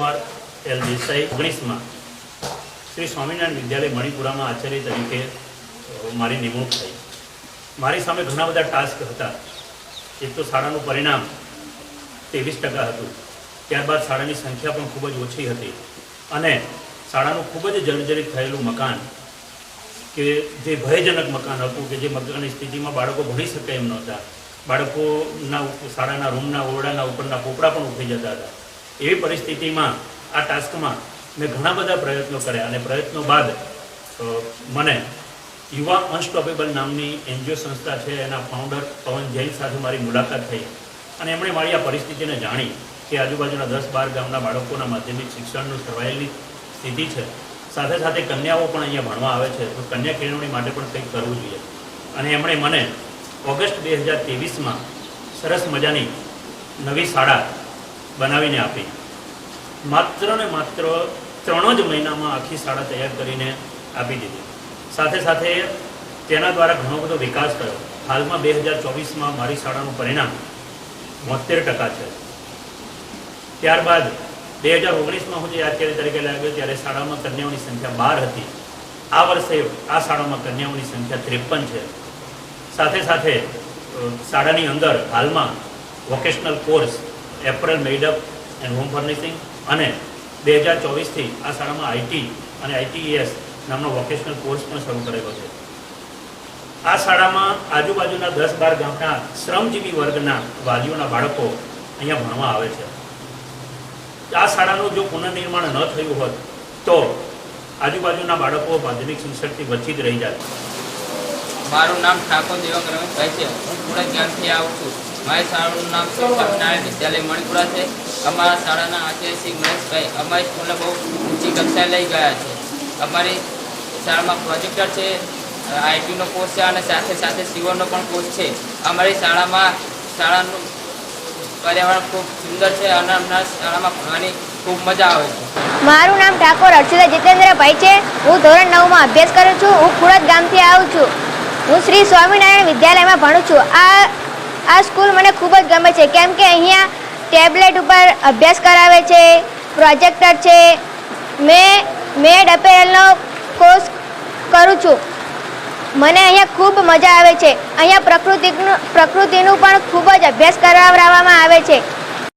Kumar L Desai ઓગણીસમાં. શ્રી સ્વામિનારાયણ વિદ્યાલય મણિપુરામાં આચાર્ય તરીકે મારી નિમણૂક થઈ. મારી સામે ઘણા બધા ટાસ્ક હતા. એક તો શાળાનું પરિણામ ત્રેવીસ ટકા હતું. ત્યારબાદ શાળાની સંખ્યા પણ ખૂબ જ ઓછી હતી. અને શાળાનું ખૂબ જ જર્જરિત થયેલું મકાન, કે જે ભયજનક મકાન હતું, કે જે મકાનની સ્થિતિમાં બાળકો ભણી શકે એમ નહોતા. બાળકોના શાળાના રૂમના ઓરડાના ઉપરના પોપડા પણ ઉઠી જતા હતા. એવી પરિસ્થિતિમાં આ ટાસ્કમાં મેં ઘણા બધા પ્રયત્નો કર્યા અને પ્રયત્નો બાદ મને યુવા અનસ્ટોપેબલ નામની એનજીઓ સંસ્થા છે, એના ફાઉન્ડર પવન જૈન સાથે મારી મુલાકાત થઈ અને એમણે મારી આ પરિસ્થિતિને જાણી કે આજુબાજુના દસ બાર ગામના બાળકોના માધ્યમિક શિક્ષણનું સર્વાયેલી સ્થિતિ છે. સાથે સાથે કન્યાઓ પણ અહીંયા ભણવા આવે છે, તો કન્યા કેળવણી માટે પણ કંઈક કરવું જોઈએ. અને એમણે મને ઓગસ્ટ બે હજાર ત્રેવીસમાં સરસ મજાની નવી શાળા બનાવીને આપી. માત્ર ને માત્ર ત્રણ જ મહિનામાં આખી શાળા તૈયાર કરીને આપી દીધી. સાથે સાથે તેના દ્વારા ઘણો બધો વિકાસ થયો. હાલમાં બે હજાર ચોવીસમાં મારી શાળાનું પરિણામ બોતેર ટકા છે. ત્યારબાદ બે હજાર ઓગણીસમાં હું જે આચાર્ય તરીકે લાગ્યો ત્યારે શાળામાં કન્યાઓની સંખ્યા બાર હતી. આ વર્ષે આ શાળામાં કન્યાઓની સંખ્યા ત્રેપન છે. સાથે સાથે શાળાની અંદર હાલમાં vocational course apparel made up and home furnishing અને બે હજાર ચોવીસથી આ શાળામાં આઈટી અને આઈટીએસ નામનો વોકેશનલ કોર્સ પણ શરૂ કરેલો છે. આ શાળામાં આજુબાજુના દસ બાર ગામના શ્રમજીવી વર્ગના વાલીઓના બાળકો અહીંયા ભણવા આવે છે. આ શાળાનું જો પુનર્નિર્માણ ન થયું હોત, તો આજુબાજુના બાળકો માધ્યમિક શિક્ષણથી વંચિત રહી જાય. મારું નામ ઠાકોર થાય છે. હું થોડા જ્ઞાનથી આવું છું. મારી શાળાનું નામ શ્રી સ્વામિનારાયણ વિદ્યાલય મણિપુરા છે. અમારા શાળાના આચાર્ય શ્રી મહેશભાઈ અમારી સ્કૂલને બહુ ઊંચી કક્ષાએ લઈ ગયા છે. અમારી શાળામાં પ્રોજેક્ટર છે, આઈટીનો કોર્સ છે અને સાથે સાથે સીવરનો પણ કોર્સ છે. અમારી શાળામાં શાળાનું પર્યાવરણ ખૂબ સુંદર છે અને અમારા શાળામાં ભણવાની ખૂબ મજા આવે છે. મારું નામ ઠાકોર હર્ષિતા જીતેન્દ્રભાઈ છે. હું ધોરણ નવમાં અભ્યાસ કરું છું. હું ખુરદ ગામથી આવું છું. હું શ્રી સ્વામિનારાયણ વિદ્યાલયમાં ભણું છું. આ આ સ્કૂલ મને ખૂબ જ ગમે છે. કેમ કે અહીંયા ટેબ્લેટ ઉપર અભ્યાસ કરાવે છે, પ્રોજેક્ટર છે. મેં મેં અપેરલનો કોર્સ કરું છું. મને અહીંયા ખૂબ મજા આવે છે. અહીંયા પ્રકૃતિનું પ્રકૃતિનું પણ ખૂબ જ અભ્યાસ કરાવવામાં આવે છે.